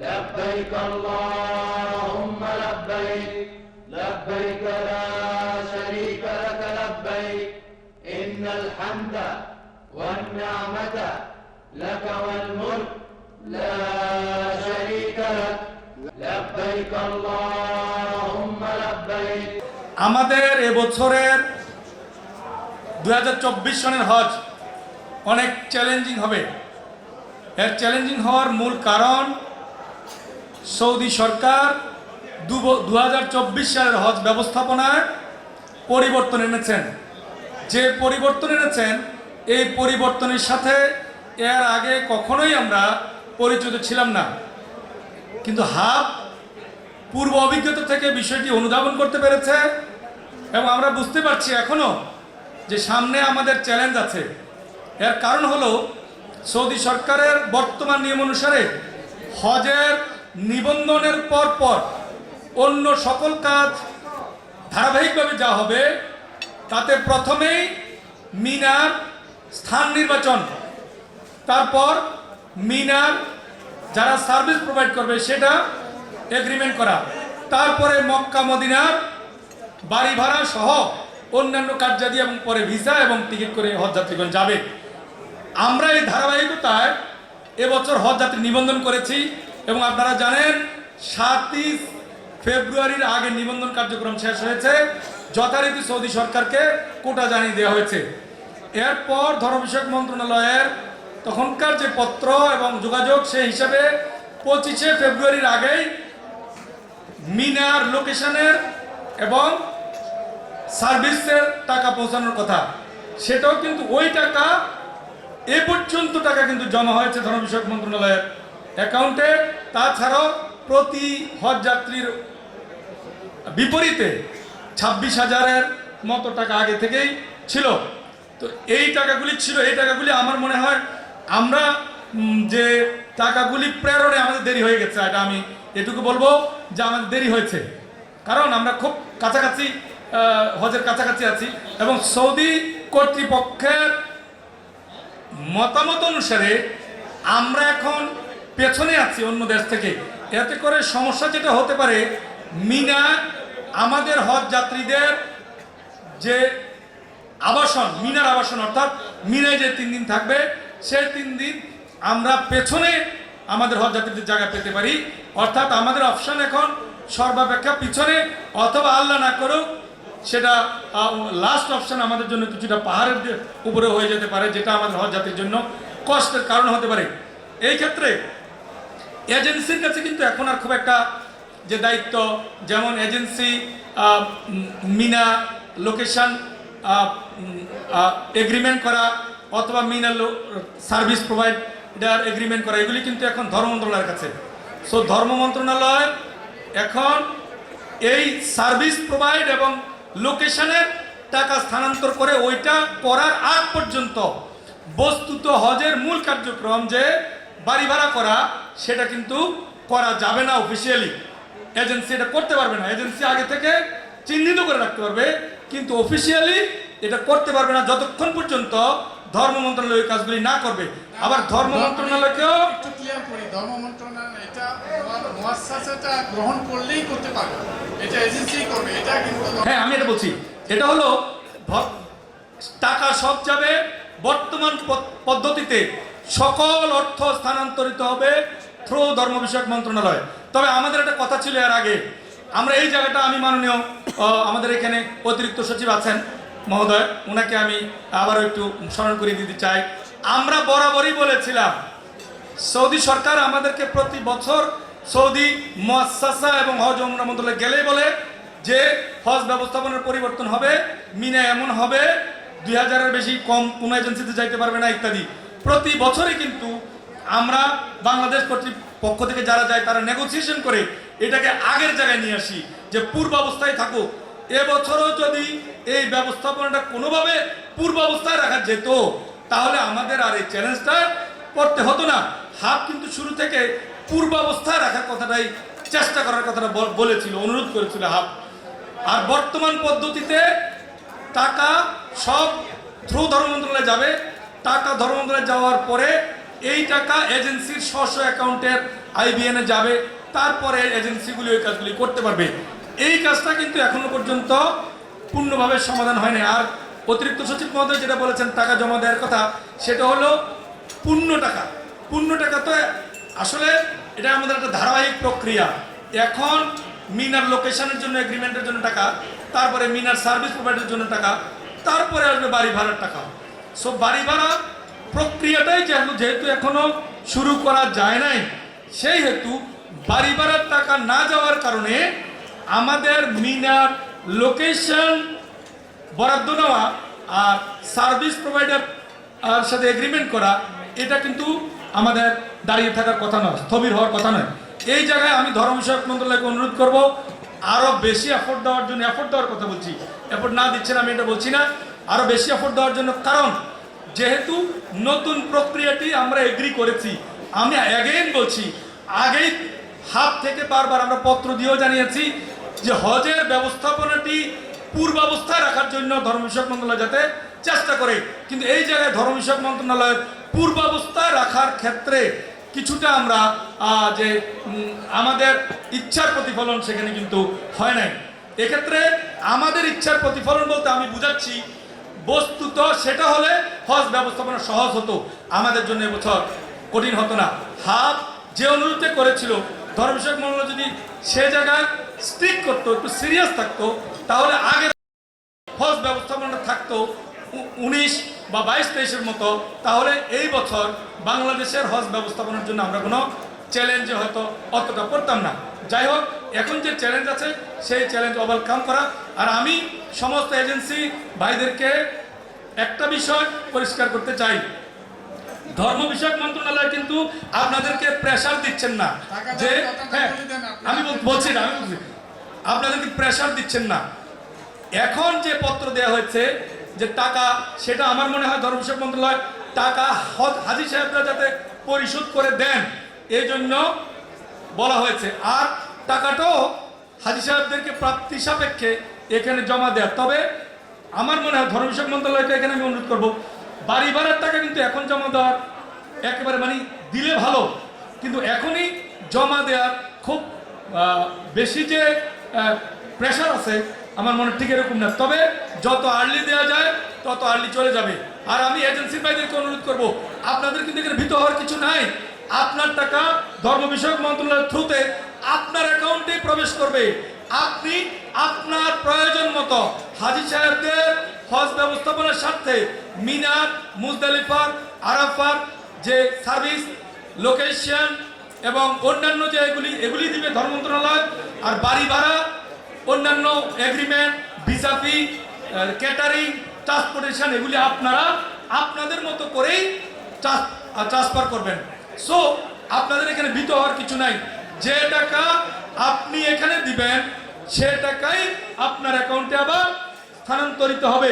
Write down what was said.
لبيك اللهم لبيك لبيك لا شريك لك لبيك إن الحمد والنعمة لك والملك لا شريك لك لبيك اللهم لبيك আমাদের এবছরের দু হাজার চব্বিশ সনের হজ অনেক চ্যালেঞ্জিং হবে এর চ্যালেঞ্জিং হওয়ার মূল কারণ সৌদি সরকার দু হাজার চব্বিশ সালের হজ ব্যবস্থাপনায় পরিবর্তন এনেছেন। যে পরিবর্তন এনেছেন, এই পরিবর্তনের সাথে এর আগে কখনোই আমরা পরিচিত ছিলাম না। কিন্তু হাব পূর্ব অভিজ্ঞতা থেকে বিষয়টি অনুধাবন করতে পেরেছে এবং আমরা বুঝতে পারছি এখনও যে সামনে আমাদের চ্যালেঞ্জ আছে। এর কারণ হলো সৌদি সরকারের বর্তমান নিয়ম অনুসারে হজের নিবন্ধনের পর পর অন্য সকল কাজ ধারাবাহিকভাবে যা হবে, তাতে প্রথমেই মিনার স্থান নির্বাচন। তারপর মিনার যারা সার্ভিস প্রোভাইড করবে, সেটা এগ্রিমেন্ট করা। তারপরে মক্কা, মদিনার বাড়ি ভাড়া সহ অন্যান্য কার্যাদি এবং পরে ভিসা এবং টিকিট করে হজ যাত্রীগণ যাবে। আমরা এই ধারাবাহিকতায় এবছর হজ যাত্রী নিবন্ধন করেছি। এবং আপনারা জানেন, সাতই ফেব্রুয়ারির আগে নিবন্ধন কার্যক্রম শেষ হয়েছে। যথারীতি সৌদি সরকারকে কোটা জানিয়ে দেওয়া হয়েছে। এরপর ধর্ম বিষয়ক মন্ত্রণালয়ের তখনকার যে পত্র এবং যোগাযোগ, সেই হিসাবে পঁচিশে ফেব্রুয়ারির আগেই মিনার লোকেশনের এবং সার্ভিসের টাকা পৌঁছানোর কথা। সেটাও কিন্তু ওই টাকা, এ পর্যন্ত টাকা কিন্তু জমা হয়েছে ধর্ম বিষয়ক মন্ত্রণালয়ের অ্যাকাউন্টে। তাছাড়াও প্রতি হজ যাত্রীর বিপরীতে ছাব্বিশ হাজারের মতো টাকা আগে থেকেই ছিল। তো এই টাকাগুলি ছিল, এই টাকাগুলি আমার মনে হয় আমরা যে টাকাগুলি প্রেরণে আমাদের দেরি হয়ে গেছে, এটা আমি এটুকু বলব যে আমাদের দেরি হয়েছে। কারণ আমরা খুব কাছাকাছি হজের কাছাকাছি আছি এবং সৌদি কর্তৃপক্ষের মতামত অনুসারে আমরা এখন পেছনে আছি অন্য দেশ থেকে। এতে করে সমস্যা যেটা হতে পারে, মিনা, আমাদের হজ যাত্রীদের যে আবাসন, মিনার আবাসন, অর্থাৎ মিনায় যে তিন দিন থাকবে, সেই তিন দিন আমরা পেছনে আমাদের হজ যাত্রীদের জায়গা পেতে পারি। অর্থাৎ আমাদের অপশন এখন সর্বাপেক্ষা পিছনে, অথবা আল্লাহ না করুক, সেটা লাস্ট অপশন আমাদের জন্য কিছুটা পাহাড়ের উপরে হয়ে যেতে পারে, যেটা আমাদের হজ জাতির জন্য কষ্টের কারণ হতে পারে। এই ক্ষেত্রে এজেন্সির কাছে কিন্তু এখন আর খুব একটা যে দায়িত্ব, যেমন এজেন্সি মিনা, লোকেশন এগ্রিমেন্ট করা, অথবা মিনা সার্ভিস প্রোভাইডার এগ্রিমেন্ট করা, এগুলি কিন্তু এখন ধর্ম মন্ত্রণালয়ের কাছে। সো ধর্ম মন্ত্রণালয় এখন এই সার্ভিস প্রোভাইড এবং লোকেশনের টাকা স্থানান্তর করে ওইটা করার আগ পর্যন্ত বস্তুত হজের মূল কার্যক্রম যে বাড়ি ভাড়া করা সেটা কিন্তু করা যাবে না অফিসিয়ালি এজেন্সি এটা করতে পারবে না। এজেন্সি আগে থেকে চিহ্নিত করে রাখতে পারবে। কিন্তু অফিসিয়ালি এটা করতে পারবে না যতক্ষণ পর্যন্ত ধর্ম মন্ত্রণালয় কাজগুলি না করবে। আবার ধর্ম মন্ত্রণালয়কেও একটু ক্লিয়ার করি ধর্ম মন্ত্রণালয় এটা মুয়াসসাসাটা গ্রহণ করলেই করতে পারবে। এটা এজেন্সি করবে এটা কিন্তু হ্যাঁ আমি এটা বলছি। এটা হলো টাকা সব যাবে বর্তমান পদ- পদ্ধতিতে। সকল অর্থ স্থানান্তরিত হবে থ্রু ধর্ম বিষয়ক মন্ত্রণালয়। তবে আমাদের একটা কথা ছিল এর আগে। আমরা এই জায়গাটা আমি মাননীয় আমাদের এখানে অতিরিক্ত সচিব আছেন, মহোদয়। ওনাকে আমি আবারও একটু স্মরণ করিয়ে দিতে চাই। আমরা বরাবরই বলেছিলাম, সৌদি সরকার আমাদেরকে প্রতি বছর সৌদি মুয়াসসাসা এবং হজ উমরা মন্ত্রণালয় গেলে বলে যে হজ ব্যবস্থাপনার পরিবর্তন হবে, মিনা এমন হবে, দুই হাজারের বেশি কম কোনো এজেন্সিতে যাইতে পারবে না, ইত্যাদি। প্রতি বছরই কিন্তু আমরা বাংলাদেশ কর্তৃপক্ষ থেকে যারা যায়, তারা নেগোসিয়েশন করে এটাকে আগের জায়গায় নিয়ে আসি, যে পূর্ব অবস্থায় থাকুক। এবছরও যদি এই ব্যবস্থাপনাটা কোনোভাবে পূর্ব অবস্থায় রাখা যেত, তাহলে আমাদের আর এই চ্যালেঞ্জটা পড়তে হতো না। হাফ কিন্তু শুরু থেকে পূর্ব অবস্থায় রাখার কথাটাই চেষ্টা করার কথাটা বল- বলেছিল, অনুরোধ করেছিল হাফ আর বর্তমান পদ্ধতিতে টাকা সব থ্রু ধর্ম মন্ত্রণালয়ে যাবে টাকা ধর্ম যাওয়ার পরে এই টাকা এজেন্সির স্ব অ্যাকাউন্টের আইবিএনে যাবে, তারপরে এজেন্সিগুলি ওই কাজগুলি করতে পারবে। এই কাজটা কিন্তু এখনও পর্যন্ত পূর্ণভাবে সমাধান হয়নি। আর অতিরিক্ত সচিব মহোদয় যেটা বলেছেন, টাকা জমা দেওয়ার কথা, সেটা হলো পূর্ণ টাকা। পূর্ণ টাকা তো আসলে এটা আমাদের একটা ধারাবাহিক প্রক্রিয়া। এখন মিনার লোকেশনের জন্য এগ্রিমেন্টের জন্য টাকা, তারপরে মিনার সার্ভিস প্রোভাইডের জন্য টাকা, তারপরে আসবে বাড়ি ভাড়ার টাকা। সো বাড়ি ভাড়া প্রক্রিয়াটাই যেহেতু এখনও শুরু করা যায় নাই, সেই হেতু বাড়ি ভাড়ার টাকা না যাওয়ার কারণে আমাদের মিনার লোকেশন বরাদ্দ নেওয়া আর সার্ভিস প্রোভাইডার আর সাথে এগ্রিমেন্ট করা, এটা কিন্তু আমাদের দাঁড়িয়ে থাকার কথা নয়, স্থবির হওয়ার কথা নয়। এই জায়গায় আমি ধর্ম বিষয়ক মন্ত্রণালয়কে অনুরোধ করব আরও বেশি এফোর্ট দেওয়ার জন্য এফোর্ট দেওয়ার কথা বলছি। এফোর্ট না দিচ্ছেন আমি এটা বলছি না। আরও বেশি এফোর্ট দেওয়ার জন্য। কারণ, যেহেতু নতুন প্রক্রিয়াটি আমরা এগ্রি করেছি, আমি অ্যাগেইন বলছি, আগেই হাত থেকে বারবার আমরা পত্র দিয়েও জানিয়েছি যে হজের ব্যবস্থাপনাটি পূর্বাবস্থায় রাখার জন্য ধর্ম বিষয়ক মন্ত্রণালয় যাতে চেষ্টা করে। কিন্তু এই জায়গায় ধর্ম বিষয়ক মন্ত্রণালয়ের পূর্বাবস্থায় রাখার ক্ষেত্রে কিছুটা আমরা যে আমাদের ইচ্ছার প্রতিফলন সেখানে কিন্তু হয় নাই। এক্ষেত্রে আমাদের ইচ্ছার প্রতিফলন বলতে আমি বুঝাচ্ছি বস্তুত সেটা হলে হজ ব্যবস্থাপনা সহজ হতো। আমাদের জন্য এবছর কঠিন হতো না। হাত যে অনুরোধে করেছিল ধর্ম বিষয়ক মন্ত্রণালয় যদি সে জায়গায় স্ট্রিক করতো, একটু সিরিয়াস থাকতো, তাহলে আগে হজ ব্যবস্থাপনা থাকতো উনিশ বা বাইশ তেইশের মতো। তাহলে এই বছর বাংলাদেশের হজ ব্যবস্থাপনার জন্য আমরা কোনো চ্যালেঞ্জে হয়তো অতটা পড়তাম না। যাই হোক এখন যে চ্যালেঞ্জ আছে সেই চ্যালেঞ্জ ওভারকাম করা। আর আমি সমস্ত এজেন্সি ভাইদেরকে একটা বিষয় পরিষ্কার করতে চাই। ধর্ম বিষয়ক মন্ত্রণালয় কিন্তু আপনাদেরকে প্রেসার দিচ্ছেন না। যে হ্যাঁ। আমি বল- বলছি না আমি বলছি আপনাদেরকে প্রেসার দিচ্ছেন না। এখন যে পত্র দেওয়া হয়েছে যে টাকা সেটা আমার মনে হয় ধর্ম বিষয়ক মন্ত্রণালয় টাকা হাজি সাহেবরা যাতে পরিশোধ করে দেন। এই জন্য বলা হয়েছে, আর টাকাটাও হাজি সাহেবদেরকে প্রাপ্তি সাপেক্ষে এখানে জমা দেয়। তবে আমার মনে হয় ধর্ম বিষয়ক মন্ত্রণালয়কে এখানে আমি অনুরোধ করব, বাড়ি ভাড়ার টাকা কিন্তু এখন জমা দেওয়ার একেবারে মানে দিলে ভালো, কিন্তু এখনই জমা দেওয়ার খুব বেশি যে প্রেশার আছে, আমার মনে ঠিক এরকম না। তবে যত আর্লি দেওয়া যায়, তত আর্লি চলে যাবে। আর আমি এজেন্সির ভাইদেরকে অনুরোধ করব, আপনাদের কিন্তু এখানে ভীত হওয়ার কিছু নাই। আপনার টাকা ধর্ম বিষয়ক মন্ত্রণালয়ের থ্রুতে আপনার অ্যাকাউন্টে প্রবেশ করবে। আপনি আপনার প্রয়োজন মতো হাজি সাহেবদের হজ ব্যবস্থাপনার স্বার্থে মিনার, মুজদালিফার, আরাফার যে সার্ভিস, লোকেশন এবং অন্যান্য যে এগুলি এগুলি দিবে ধর্ম মন্ত্রণালয় আর বাড়ি ভাড়া, অন্যান্য agreement visa fee catering transportation এগুলি আপনারা আপনাদের মতো করেই ট্রান্সফার করবেন। সো আপনাদের এখানে ভীত হওয়ার কিছু নাই। যে টাকা আপনি এখানে দিবেন, সে টাকাই আপনার অ্যাকাউন্টে আবার স্থানান্তরিত হবে।